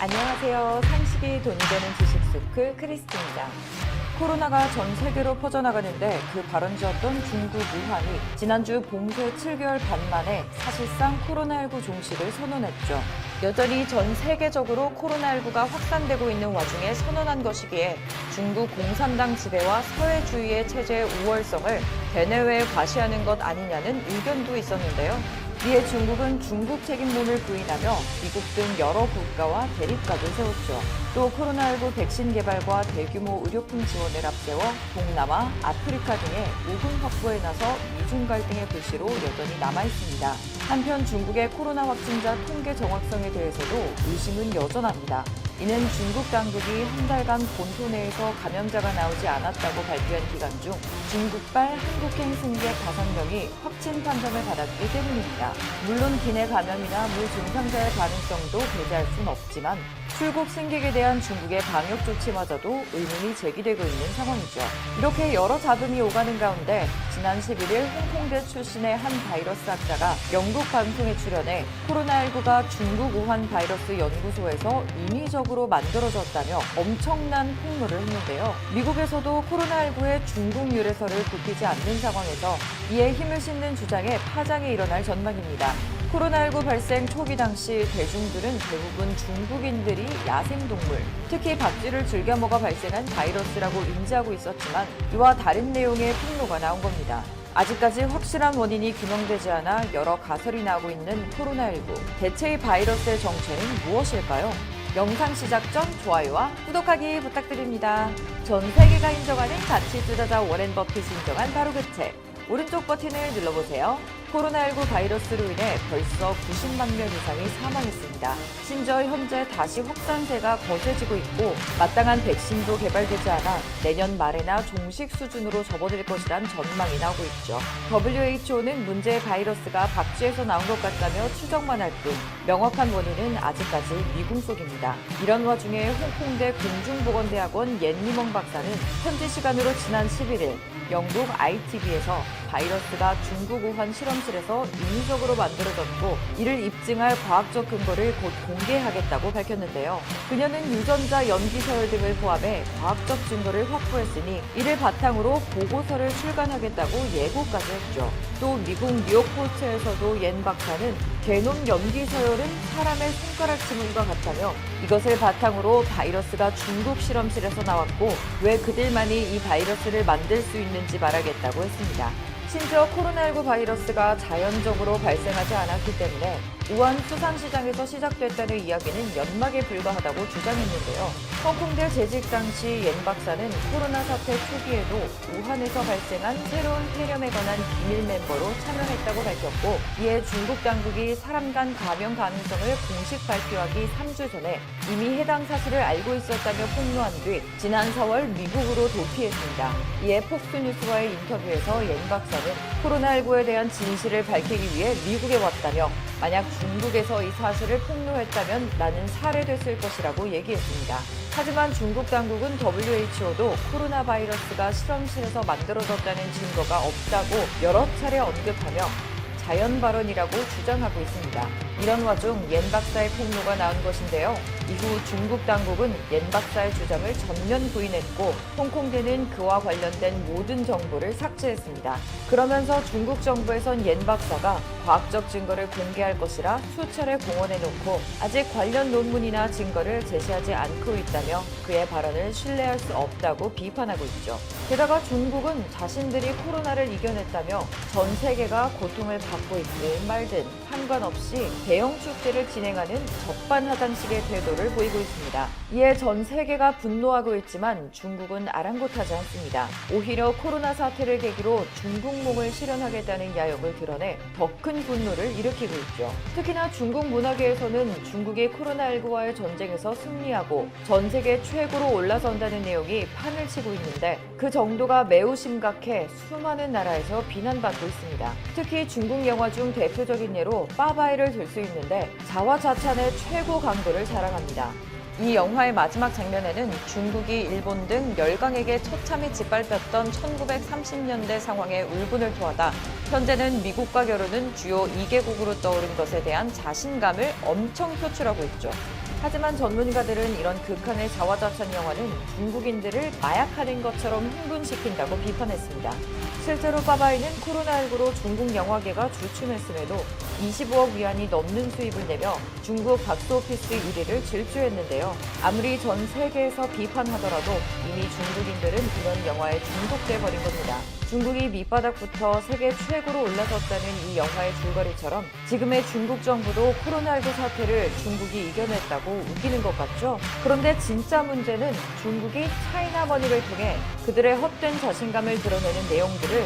안녕하세요. 상식이 돈이 되는 지식 스쿨 크리스티입니다. 코로나가 전 세계로 퍼져나가는데 그 발원지였던 중국 우한이 지난주 봉쇄 7개월 반 만에 사실상 코로나19 종식을 선언했죠. 여전히 전 세계적으로 코로나19가 확산되고 있는 와중에 선언한 것이기에 중국 공산당 지배와 사회주의의 체제의 우월성을 대내외에 과시하는 것 아니냐는 의견도 있었는데요. 이에 중국은 중국 책임론을 부인하며 미국 등 여러 국가와 대립각을 세웠죠. 또 코로나19 백신 개발과 대규모 의료품 지원을 앞세워 동남아, 아프리카 등의 우군 확보에 나서 미중 갈등의 불씨로 여전히 남아 있습니다. 한편 중국의 코로나 확진자 통계 정확성에 대해서도 의심은 여전합니다. 이는 중국 당국이 한 달간 본토 내에서 감염자가 나오지 않았다고 발표한 기간 중 중국발 한국행 승객 5명이 확진 판정을 받았기 때문입니다. 물론 기내 감염이나 무증상자의 가능성도 배제할 순 없지만 출국 승객에 대한 중국의 방역 조치마저도 의문이 제기되고 있는 상황이죠. 이렇게 여러 잡음이 오가는 가운데 지난 11일 홍콩대 출신의 한 바이러스 학자가 영국 방송에 출연해 코로나19가 중국 우한 바이러스 연구소에서 인위적으로 만들어졌다며 엄청난 폭로를 했는데요. 미국에서도 코로나19의 중국 유래설을 굽히지 않는 상황에서 이에 힘을 싣는 주장에 파장이 일어날 전망입니다. 코로나19 발생 초기 당시 대중들은 대부분 중국인들이 야생동물, 특히 박쥐를 즐겨 먹어 발생한 바이러스라고 인지하고 있었지만 이와 다른 내용의 폭로가 나온 겁니다. 아직까지 확실한 원인이 규명되지 않아 여러 가설이 나오고 있는 코로나19. 대체 이 바이러스의 정체는 무엇일까요? 영상 시작 전 좋아요와 구독하기 부탁드립니다. 전 세계가 인정하는 가치 투자자 워렌 버핏이 인정한 바로 그 책. 오른쪽 버튼을 눌러보세요. 코로나19 바이러스로 인해 벌써 90만 명 이상이 사망했습니다. 심지어 현재 다시 확산세가 거세지고 있고 마땅한 백신도 개발되지 않아 내년 말에나 종식 수준으로 접어들 것이란 전망이 나오고 있죠. WHO는 문제의 바이러스가 박쥐에서 나온 것 같다며 추정만 할 뿐 명확한 원인은 아직까지 미궁 속입니다. 이런 와중에 홍콩대 공중보건대학원 옌니멍 박사는 현지 시간으로 지난 11일 영국 ITV에서 바이러스가 중국 우한 실험실에서 인위적으로 만들어졌고 이를 입증할 과학적 근거를 곧 공개하겠다고 밝혔는데요. 그녀는 유전자 염기 서열 등을 포함해 과학적 증거를 확보했으니 이를 바탕으로 보고서를 출간하겠다고 예고까지 했죠. 또 미국 뉴욕포스트에서도 옌 박사는 게놈 염기 서열은 사람의 손가락 지문과 같다며 이것을 바탕으로 바이러스가 중국 실험실에서 나왔고 왜 그들만이 이 바이러스를 만들 수 있는지 말하겠다고 했습니다. 심지어 코로나19 바이러스가 자연적으로 발생하지 않았기 때문에 우한 수산시장에서 시작됐다는 이야기는 연막에 불과하다고 주장했는데요. 홍콩대 재직 당시 옌 박사는 코로나 사태 초기에도 우한에서 발생한 새로운 폐렴에 관한 비밀 멤버로 참여했다고 밝혔고 이에 중국 당국이 사람 간 감염 가능성을 공식 발표하기 3주 전에 이미 해당 사실을 알고 있었다며 폭로한 뒤 지난 4월 미국으로 도피했습니다. 이에 폭스뉴스와의 인터뷰에서 옌 박사는 코로나19에 대한 진실을 밝히기 위해 미국에 왔다며 만약 중국에서 이 사실을 폭로했다면 나는 살해됐을 것이라고 얘기했습니다. 하지만 중국 당국은 WHO도 코로나 바이러스가 실험실에서 만들어졌다는 증거가 없다고 여러 차례 언급하며 자연 발언이라고 주장하고 있습니다. 이런 와중 옌 박사의 폭로가 나온 것인데요. 이후 중국 당국은 옌 박사의 주장을 전면 부인했고 홍콩대는 그와 관련된 모든 정보를 삭제했습니다. 그러면서 중국 정부에선 옌 박사가 과학적 증거를 공개할 것이라 수차례 공언해놓고 아직 관련 논문이나 증거를 제시하지 않고 있다며 그의 발언을 신뢰할 수 없다고 비판하고 있죠. 게다가 중국은 자신들이 코로나를 이겨냈다며 전 세계가 고통을 받고 있든 말든 상관없이 대형 축제를 진행하는 적반하장식의 태도를 보이고 있습니다. 이에 전 세계가 분노하고 있지만 중국은 아랑곳하지 않습니다. 오히려 코로나 사태를 계기로 중국몽을 실현하겠다는 야욕을 드러내 더 큰 분노를 일으키고 있죠. 특히나 중국 문화계에서는 중국이 코로나19와의 전쟁에서 승리하고 전 세계 최고로 올라선다는 내용이 판을 치고 있는데 그 정도가 매우 심각해 수많은 나라에서 비난받고 있습니다. 특히 중국 영화 중 대표적인 예로 빠바이를 들 수 있는데 자화자찬의 최고 강도를 자랑합니다. 이 영화의 마지막 장면에는 중국이 일본 등 열강에게 처참히 짓밟혔던 1930년대 상황에 울분을 토하다 현재는 미국과 결혼은 주요 2개국으로 떠오른 것에 대한 자신감을 엄청 표출하고 있죠. 하지만 전문가들은 이런 극한의 자화자찬 영화는 중국인들을 마약하는 것처럼 흥분시킨다고 비판했습니다. 실제로 빠바이는 코로나19로 중국 영화계가 주춤했음에도 25억 위안이 넘는 수입을 내며 중국 박스오피스 1위를 질주했는데요. 아무리 전 세계에서 비판하더라도 이미 중국인들은 이런 영화에 중독돼 버린 겁니다. 중국이 밑바닥부터 세계 최고로 올라섰다는 이 영화의 줄거리처럼 지금의 중국 정부도 코로나19 사태를 중국이 이겨냈다고 웃기는 것 같죠? 그런데 진짜 문제는 중국이 차이나머니를 통해 그들의 헛된 자신감을 드러내는 내용들을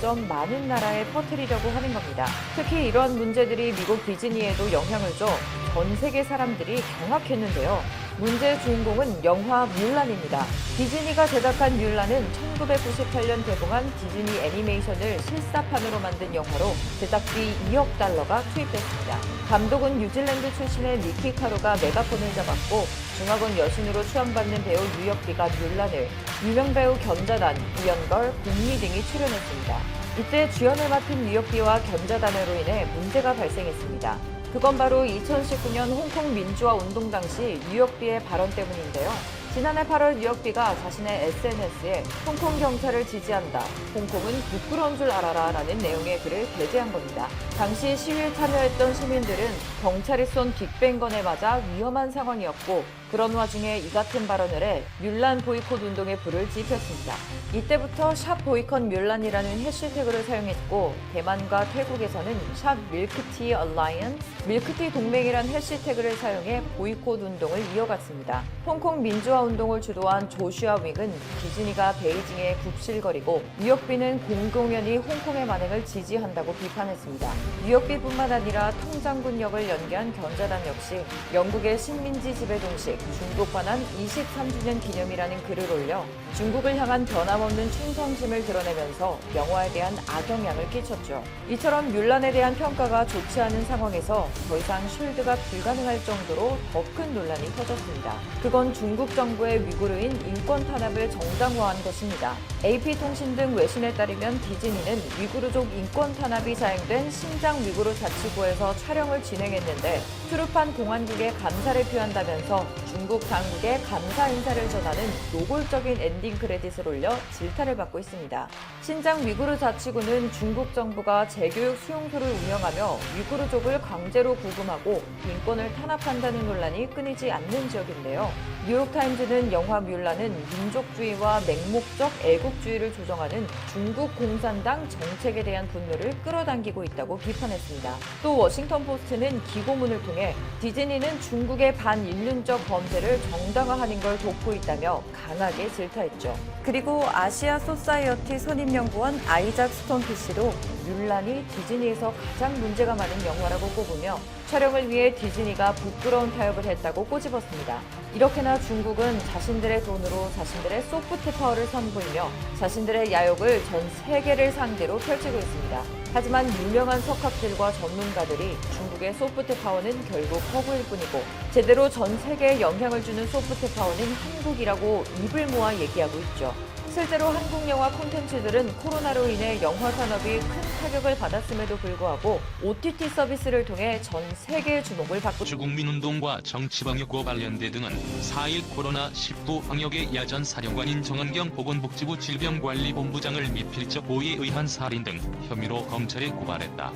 점점 많은 나라에 퍼뜨리려고 하는 겁니다. 특히 이러한 문제들이 미국 디즈니에도 영향을 줘 전 세계 사람들이 경악했는데요. 문제의 주인공은 영화 뮬란입니다. 디즈니가 제작한 뮬란은 1998년 개봉한 디즈니 애니메이션을 실사판으로 만든 영화로 제작비 2억 달러가 투입됐습니다. 감독은 뉴질랜드 출신의 니키 카로가 메가폰을 잡았고 중화권 여신으로 추앙받는 배우 유혁비가 뮬란을, 유명 배우 견자단, 이연걸, 국미 등이 출연했습니다. 이때 주연을 맡은 유혁비와 견자단으로 인해 문제가 발생했습니다. 그건 바로 2019년 홍콩 민주화 운동 당시 유혁비의 발언 때문인데요. 지난해 8월 유혁비가 자신의 SNS에 홍콩 경찰을 지지한다. 홍콩은 부끄러운 줄 알아라 라는 내용의 글을 게재한 겁니다. 당시 시위에 참여했던 시민들은 경찰이 쏜 빅뱅건에 맞아 위험한 상황이었고 그런 와중에 이 같은 발언을 해 뮬란 보이콧 운동에 불을 지폈습니다. 이때부터 샵 보이콧 뮬란이라는 해시태그를 사용했고 대만과 태국에서는 샵 밀크티 얼라이언스, 밀크티 동맹이란 해시태그를 사용해 보이콧 운동을 이어갔습니다. 홍콩 민주화 운동을 주도한 조슈아 윅은 디즈니가 베이징에 굽실거리고 뉴욕비는 공공연히 홍콩의 만행을 지지한다고 비판했습니다. 뉴욕비뿐만 아니라 통장군 역을 연기한 견자단 역시 영국의 식민지 지배 동식 중국 관한 23주년 기념이라는 글을 올려 중국을 향한 변함없는 충성심을 드러내면서 영화에 대한 악영향을 끼쳤죠. 이처럼 뮬란에 대한 평가가 좋지 않은 상황에서 더 이상 쉴드가 불가능할 정도로 더 큰 논란이 터졌습니다. 그건 중국 정부의 위구르인 인권 탄압을 정당화한 것입니다. AP통신 등 외신에 따르면 디즈니는 위구르족 인권 탄압이 자행된 신장 위구르 자치구에서 촬영을 진행했는데 투르판 공안국에 감사를 표한다면서 중국 당국에 감사 인사를 전하는 노골적인 엔딩 크레딧을 올려 질타를 받고 있습니다. 신장 위구르 자치구는 중국 정부가 재교육 수용소를 운영하며 위구르족을 강제로 구금하고 인권을 탄압한다는 논란이 끊이지 않는 지역인데요. 뉴욕타임즈는 영화 뮬란은 민족주의와 맹목적 애국주의를 조정하는 중국 공산당 정책에 대한 분노를 끌어당기고 있다고 비판했습니다. 또 워싱턴 포스트는 기고문을 통해 디즈니는 중국의 반인륜적 범죄를 정당화하는 걸 돕고 있다며 강하게 질타했죠. 그리고 아시아 소사이어티 선임연구원 아이작 스톤피씨도 뮬란이 디즈니에서 가장 문제가 많은 영화라고 꼽으며 촬영을 위해 디즈니가 부끄러운 타협을 했다고 꼬집었습니다. 이렇게나 중국은 자신들의 돈으로 자신들의 소프트 파워를 선보이며 자신들의 야욕을 전 세계를 상대로 펼치고 있습니다. 하지만 유명한 석학들과 전문가들이 중국의 소프트 파워는 결국 허구일 뿐이고 제대로 전 세계에 영향을 주는 소프트 파워는 한국이라고 입을 모아 얘기하고 있죠. 실제로 한국 영화 콘텐츠들은 코로나로 인해 영화 산업이 큰 타격을 받았음에도 불구하고 OTT 서비스를 통해 전 세계의 주목을 받고 주국민운동과 정치방역과 관련대 등은 4일 코로나19 방역의 야전 사령관인 정은경 보건복지부 질병관리본부장을 미필적 고의에 의한 살인 등 혐의로 검찰에 고발했다.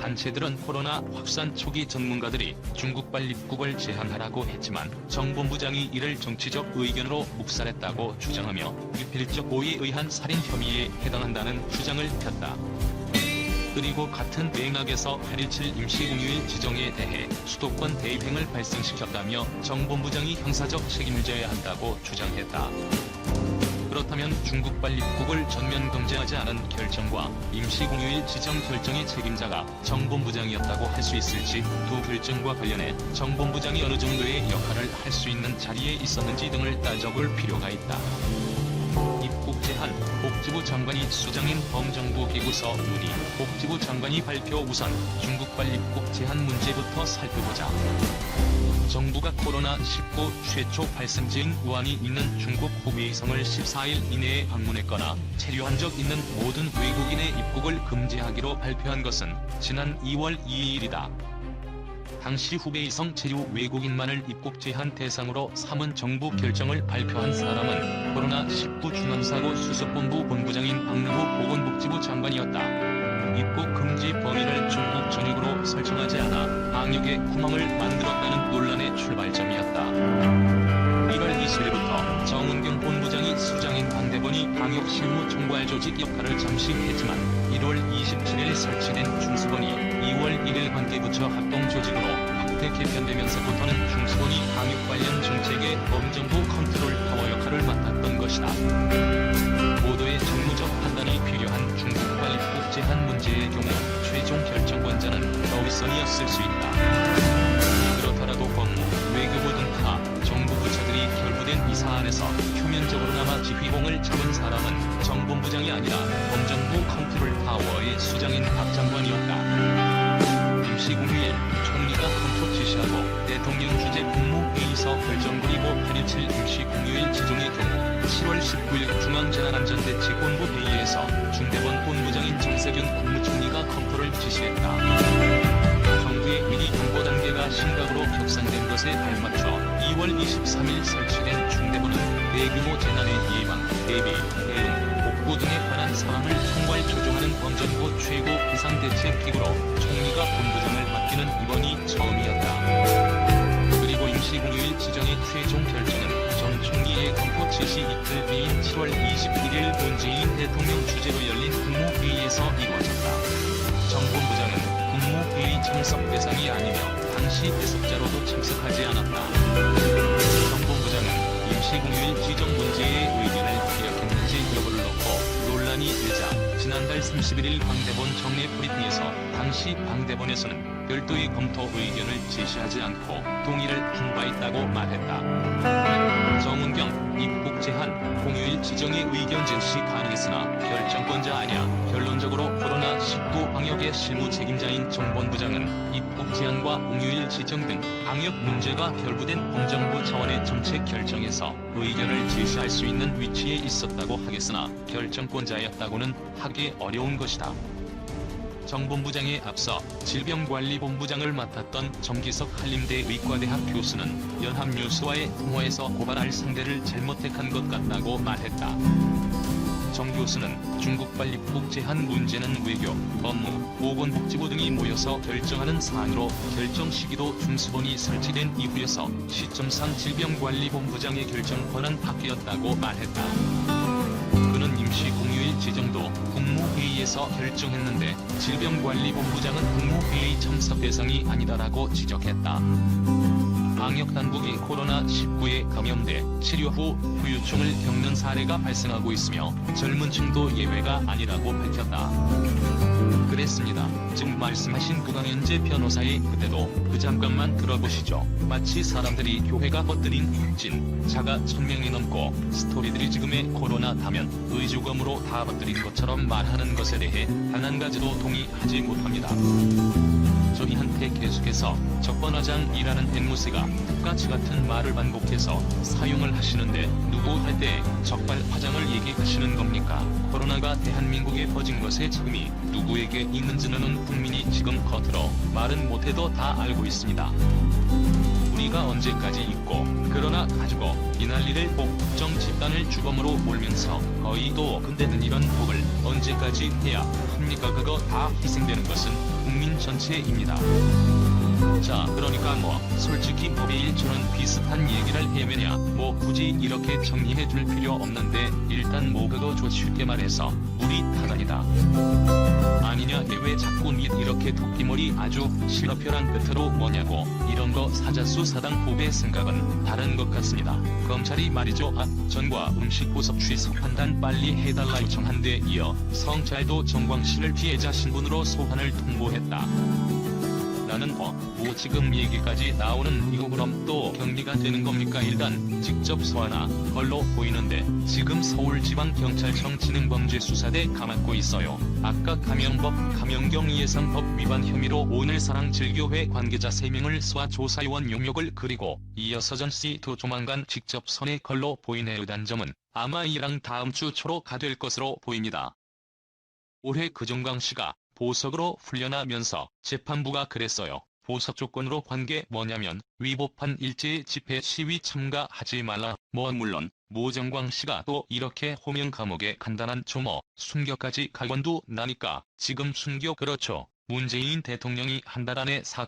단체들은 코로나 확산 초기 전문가들이 중국발 입국을 제한하라고 했지만 정 본부장이 이를 정치적 의견으로 묵살했다고 주장하며 미필적 고의에 의한 살인 혐의에 해당한다는 주장을 폈다. 그리고 같은 맥락에서 8.17 임시공휴일 지정에 대해 수도권 대입행을 발생시켰다며 정 본부장이 형사적 책임을 져야 한다고 주장했다. 그렇다면 중국발 입국을 전면 금지하지 않은 결정과 임시공휴일 지정 결정의 책임자가 정 본부장이었다고 할 수 있을지 두 결정과 관련해 정 본부장이 어느 정도의 역할을 할 수 있는 자리에 있었는지 등을 따져볼 필요가 있다. 제한, 복지부 장관이 수장인 범정부 기구서 누리, 복지부 장관이 발표 우선 중국발 입국 제한 문제부터 살펴보자. 정부가 코로나19 최초 발생지인 우한이 있는 중국 후베이성을 14일 이내에 방문했거나 체류한 적 있는 모든 외국인의 입국을 금지하기로 발표한 것은 지난 2월 2일이다. 당시 후베이 성 체류 외국인만을 입국 제한 대상으로 삼은 정부 결정을 발표한 사람은 코로나19 중앙사고 수습본부 본부장인 박능호 보건복지부 장관이었다. 입국 금지 범위를 중국 전역으로 설정하지 않아 방역에 구멍을 만들었다는 논란의 출발점이었다. 1월 20일부터 정은경 본부장이 수장인 방대본이 방역 실무 총괄 조직 역할을 잠시 했지만 1월 27일 설치된 중수본이 2월 1일 관계부처 합동 조직으로 확대 개편되면서부터는 중수본이 방역 관련 정책의 범정부 컨트롤 타워 역할을 맡았던 것이다. 모두의 정무적 판단이 필요한 중국발 입국 제한 문제의 경우 최종 결정권자는 더 윗선이었을 수 있다. 그렇더라도 법무, 외교부 등 타 정부 부처들이 결부된 이 사안에서 표면적으로나마 지휘봉을 잡은 사람은 정본부장이 아니라 범정부 컨트롤 타워의 수장인 박 장관이었다. 임시국무일 총리가 헌법 지시하고 대통령 주재 국무회의서 결정 그리고 8.17 임시국무일 지정의 경우 7월 19일 중앙재난안전대 책본부 회의에서 중대본 본부장인 정세균 국무총리가 검토를 지시했다. 정부의 위기 경보 단계가 심각으로 격상된 것에 발맞춰 2월 23일 설치된 중대본은 대규모 재난의 예방, 대비, 대응, 복구 등에 관한 상황을 총괄 조정하는 범정부 최고 비상대책기구로 지시 이틀 뒤인 7월 21일 문재인 대통령 주재로 열린 국무회의에서 이루어졌다. 정본부장은 국무회의 참석 대상이 아니며 당시 배석자로도 참석하지 않았다. 정본부장은 임시공휴일 지정 문제의 의견을 기력했는지 여부를 놓고 논란이 되자 지난달 31일 방대본 정례 브리핑에서 당시 방대본에서는 별도의 검토 의견을 제시하지 않고 동의를 한 바 있다고 말했다. 정은경 입국 제한 공휴일 지정의 의견 제시 가능했으나 결정권자 아니야 결론적으로 코로나19 방역의 실무 책임자인 정본부장은 입국 제한과 공휴일 지정 등 방역 문제가 결부된 공정부 차원의 정책 결정에서 의견을 제시할 수 있는 위치에 있었다고 하겠으나 결정권자였다고는 하기 어려운 것이다. 정본부장에 앞서 질병관리본부장을 맡았던 정기석 한림대 의과대학 교수는 연합뉴스와의 통화에서 고발할 상대를 잘못 택한 것 같다고 말했다. 정 교수는 중국발 입국 제한 문제는 외교, 법무, 보건복지부 등이 모여서 결정하는 사안으로 결정 시기도 중수본이 설치된 이후여서 시점상 질병관리본부장의 결정 권한 밖이었다고 말했다. 임시 공휴일 지정도 국무회의에서 결정했는데 질병관리본부장은 국무회의 참석 대상이 아니다라고 지적했다. 방역당국이 코로나19에 감염돼 치료 후 후유증을 겪는 사례가 발생하고 있으며 젊은 층도 예외가 아니라고 밝혔다. 그랬습니다. 지금 말씀하신 구강현재 변호사의 그대도 그 잠깐만 들어보시죠. 마치 사람들이 교회가 퍼뜨린 확진, 자가 천명이 넘고 스토리들이 지금의 코로나 다면 의주검으로 다 퍼뜨린 것처럼 말하는 것에 대해 단 한 가지도 동의하지 못합니다. 저희한테 계속해서 적반하장이라는 앵무새가 똑같이 같은 말을 반복해서 사용을 하시는데 누구 할 때 적발화장을 얘기하시는 겁니까? 코로나가 대한민국에 퍼진 것의 책임이 누구에게 있는지는 국민이 지금 겉으로 말은 못해도 다 알고 있습니다. 우리가 언제까지 있고 그러나 가지고 이 난리를 복정 집단을 주범으로 몰면서 거의 도 근데는 이런 복을 언제까지 해야 합니까 그거 다 희생되는 것은 국민 전체입니다. 자 그러니까 뭐 솔직히 법의일처럼 비슷한 얘기를 해매냐 뭐 굳이 이렇게 정리해 줄 필요 없는데 일단 뭐 그거 좀 쉽게 말해서 우리 타단이다. 아니냐 왜 자꾸 니 이렇게 도끼머리 아주 실러펴란 끝으로 뭐냐고 이런 거 사자수 사당 후배 생각은 다른 것 같습니다. 검찰이 말이죠 아 전과 음식 보석 취소 판단 빨리 해달라 요청한 데 이어 성찰도 정광 씨를 피해자 신분으로 소환을 통보했다. 나는 어, 뭐 지금 얘기까지 나오는 이거 그럼 또 격리가 되는 겁니까 일단 직접 소환하 걸로 보이는데 지금 서울지방경찰청 지능범죄수사대 감았고 있어요. 아까 감영법 감영경 예상법 위반 혐의로 오늘 사랑질교회 관계자 3명을 쏴 조사요원 용역을 그리고 이어서 전씨도 조만간 직접 선의 걸로 보이네요 단점은 아마 이랑 다음 주 초로 가될 것으로 보입니다. 올해 그종강 씨가 보석으로 훈련하면서 재판부가 그랬어요. 보석 조건으로 관게 뭐냐면 위법한 일제의 집회 시위 참가하지 말라. 뭐 물론 모정광 씨가 또 이렇게 호명 감옥에 간단한 조모 순교까지 가건도 나니까 지금 순교 그렇죠. 문재인 대통령이 한 달 안에 사